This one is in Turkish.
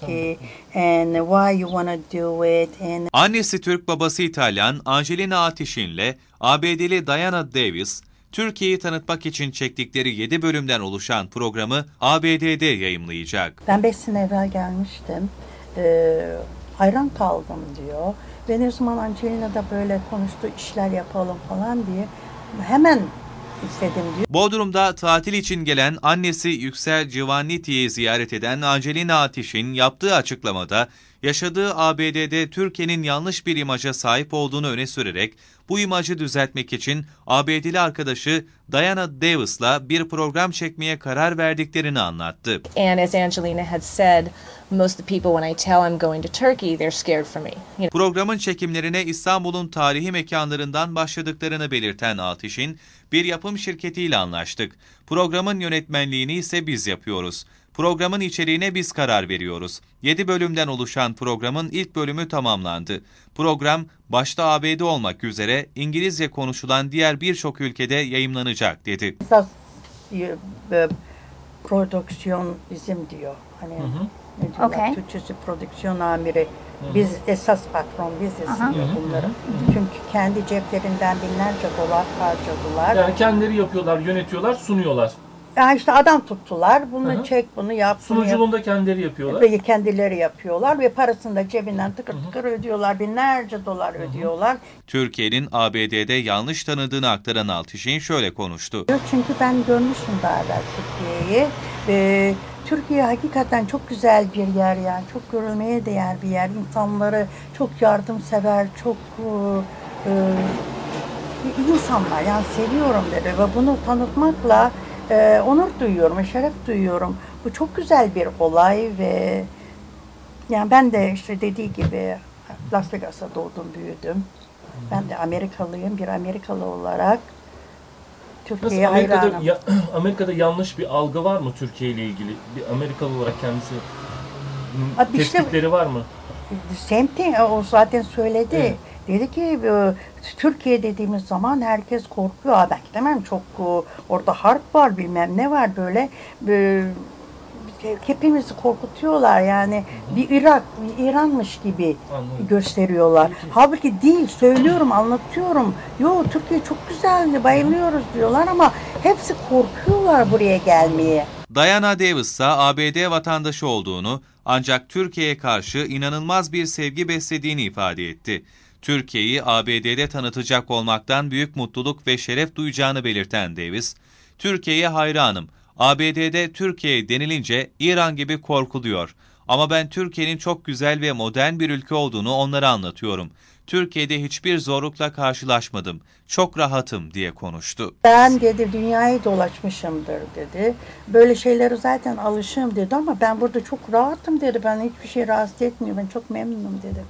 Turkey and why you want to do it and Annesi Türk, babası İtalyan Angelina Atişin'le ABD'li Diana Davis, Türkiye'yi tanıtmak için çektikleri 7 bölümden oluşan programı ABD'de yayımlayacak. ben 5 sene evvel gelmiştim. Ee, hayran kaldım diyor. Ve ne zaman Angelina da böyle konuştu işler yapalım falan diye hemen istedim diyor. Bodrum'da tatil için gelen annesi Yüksel Civanniti'yi ziyaret eden Angelina Atiş'in yaptığı açıklamada yaşadığı ABD'de Türkiye'nin yanlış bir imaja sahip olduğunu öne sürerek bu imajı düzeltmek için ABD'li arkadaşı Diana Davis'la bir program çekmeye karar verdiklerini anlattı. And as Angelina had said, most of the people, when I tell I'm going to Turkey, they're scared for me. You know, Programın çekimlerine İstanbul'un tarihi mekanlarından başladıklarını belirten Atiş'in, bir yapım şirketiyle anlaştık. Programın yönetmenliğini ise biz yapıyoruz. Programın içeriğine biz karar veriyoruz. 7 bölümden oluşan programın ilk bölümü tamamlandı. Program başta ABD olmak üzere İngilizce konuşulan diğer birçok ülkede yayımlanacak dedi. Esas e, e, prodüksiyon bizim diyor. Hani ne diyorlar Okey. Türkçesi prodüksiyon amiri. Biz esas patron biziz diyor bunları. Çünkü kendi ceplerinden binlerce dolar harcadılar. Yani kendileri yapıyorlar, yönetiyorlar, sunuyorlar. Ya işte adam tuttular. Bunu Hı hı. çek, bunu yap, bunu yap. Sunuculuğunu da kendileri yapıyorlar. Ve kendileri yapıyorlar ve parasını da cebinden tıkır tıkır ödüyorlar. Binlerce dolar ödüyorlar. Türkiye'nin ABD'de yanlış tanıdığını aktaran Altişin şöyle konuştu. Çünkü ben görmüştüm daha evvel Türkiye'yi. Ve Türkiye hakikaten çok güzel bir yer yani. Çok görülmeye değer bir yer. İnsanları çok yardımsever, çok e, e, insanlar yani seviyorum dedi. Ve bunu tanıtmakla e, onur duyuyorum, şeref duyuyorum. Bu çok güzel bir olay ve yani ben de işte dediği gibi Las Vegas'ta doğdum, büyüdüm. Ben de Amerikalıyım, bir Amerikalı olarak. Türkiye'ye Amerika'da, hayranım. ya- Amerika'da yanlış bir algı var mı Türkiye ile ilgili? Bir Amerikalı olarak kendisi Abi işte- tespitleri var mı? Same thing, o zaten söyledi. Evet. Dedi ki Türkiye dediğimiz zaman herkes korkuyor. Aa, ben gidemem çok e, orada harp var bilmem ne var böyle. E, hepimizi korkutuyorlar yani bir Irak, bir İranmış gibi Anladım. gösteriyorlar. Halbuki değil, söylüyorum, anlatıyorum. Yo Türkiye çok güzeldi, bayılıyoruz diyorlar ama hepsi korkuyorlar buraya gelmeye. Diana Davis ise ABD vatandaşı olduğunu ancak Türkiye'ye karşı inanılmaz bir sevgi beslediğini ifade etti. Türkiye'yi ABD'de tanıtacak olmaktan büyük mutluluk ve şeref duyacağını belirten Davis, Türkiye'ye hayranım. ABD'de Türkiye denilince İran gibi korkuluyor. Ama ben Türkiye'nin çok güzel ve modern bir ülke olduğunu onlara anlatıyorum. Türkiye'de hiçbir zorlukla karşılaşmadım. Çok rahatım diye konuştu. Ben dedi dünyayı dolaşmışımdır dedi. Böyle şeylere zaten alışığım dedi ama ben burada çok rahatım dedi. Ben hiçbir şey rahatsız etmiyor. Ben çok memnunum dedi.